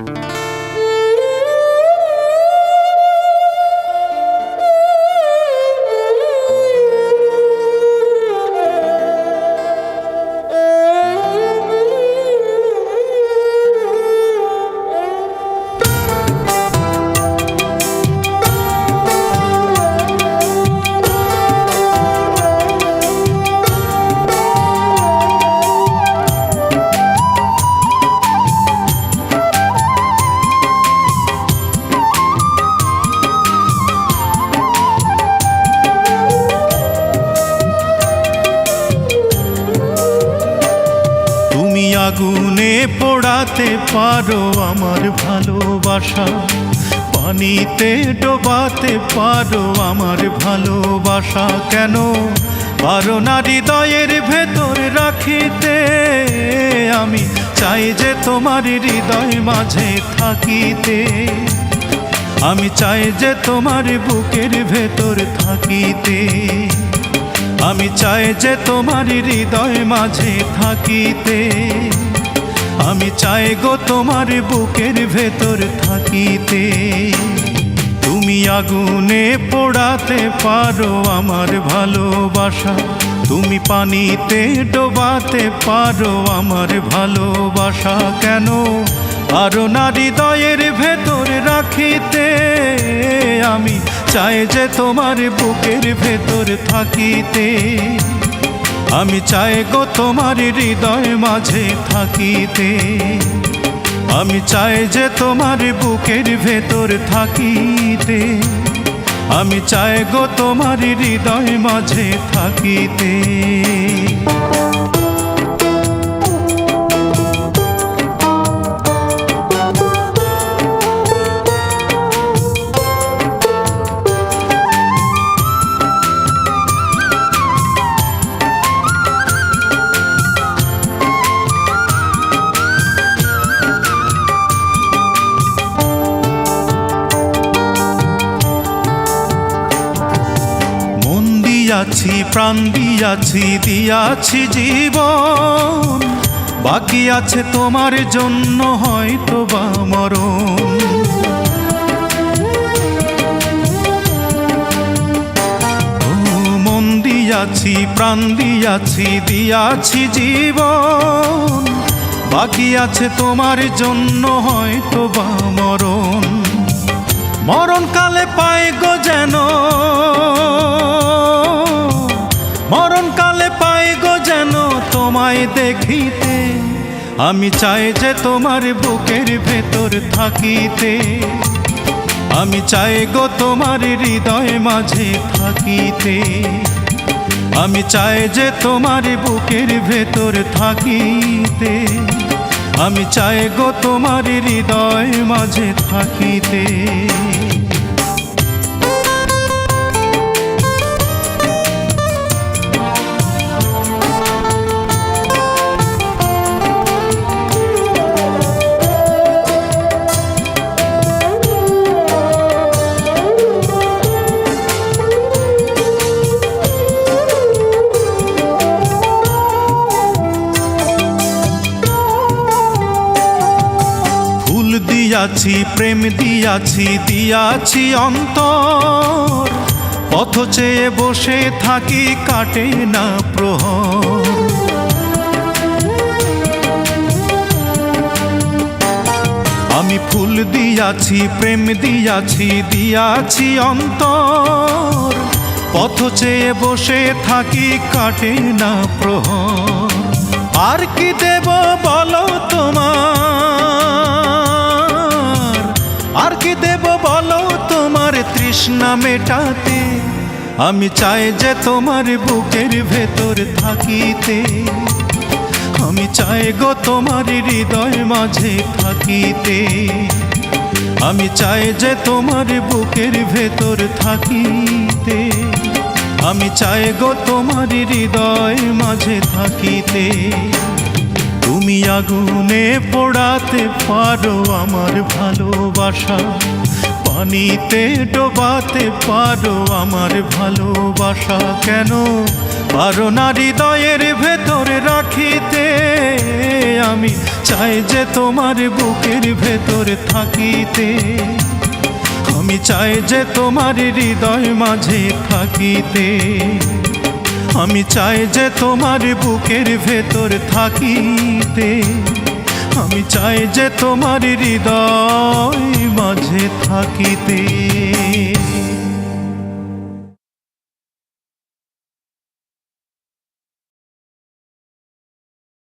তুমি আগুনে পোড়াতে পারো আমার ভালোবাসা। পানিতে ডোবাতে পারো আমার ভালোবাসা। কেন? পারো না হৃদয়ের ভেতর রাখিতে। আমি চাই যে তোমার হৃদয় মাঝে থাকিতে। আমি চাই যে তোমার বুকের ভেতর থাকিতে। আমি চাই যে তোমার হৃদয় মাঝে থাকিতে। আমি চাই গো তোমার বুকের ভেতর থাকিতে। তুমি আগুনে পোড়াতে পারো আমার ভালোবাসা। তুমি পানিতে ডোবাতে পারো আমার ভালোবাসা। কেন আরও না হৃদয়ের ভেতর রাখিতে? আমি চাই যে তোমার বুকের ভেতর থাকিতে। আমি চাই গো তোমার হৃদয় মাঝে থাকিতে। আমি চাই যে তোমার বুকের ভেতর থাকিতে। আমি চাই গো তোমার হৃদয় মাঝে থাকিতে। দিয়াছি, প্রাণ দিয়াছি দিয়াছি জীবন। বাকি আছে তোমার জন্য হয়তো বা মরণ। মন দিয়াছি, প্রাণ দিয়াছি দিয়াছি জীবন। বাকি আছে তোমার জন্য হয়তো বা মরণ। মরণকালে পাই গো যেন। মরণকালে পাই গো যেন তোমায় দেখিতে। আমি চাই যে তোমার বুকের ভেতর থাকিতে। আমি চাই গো তোমার হৃদয় মাঝে থাকিতে। আমি চাই যে তোমার বুকের ভেতর থাকিতে। আমি চাই গো তোমার হৃদয় মাঝে থাকিতে। দিয়াছি, প্রেম দিয়াছি দিয়াছি অন্তর। পথ চেয়ে বসে থাকি, কাটে না প্রহ আমি ফুল দিয়াছি, প্রেম দিয়াছি দিয়াছি অন্তর। পথ চেয়ে বসে থাকি, কাটে না প্রহ আর কি দেব বলো তোমার? বলো তোমার তৃষ্ণা মেটাতে। আমি চাই যে তোমার বুকের ভেতর থাকিতে। আমি চাই গো তোমার হৃদয় মাঝে থাকিতে। আমি চাই যে তোমার বুকের ভেতর থাকিতে। আমি চাই গো তোমার হৃদয় মাঝে থাকিতে। তুমি আগুনে পোড়াতে পারো আমার ভালোবাসা। পানিতে ডোবাতে পারো আমার ভালোবাসা কেন? পারো না হৃদয়ের ভেতরে রাখিতে। আমি চাই যে তোমার বুকের ভেতর থাকিতে। আমি চাই যে তোমার হৃদয় মাঝে থাকিতে। আমি চাই যে তোমার বুকের ভেতর থাকিতে। আমি চাই যে তোমার হৃদয় থাকিতে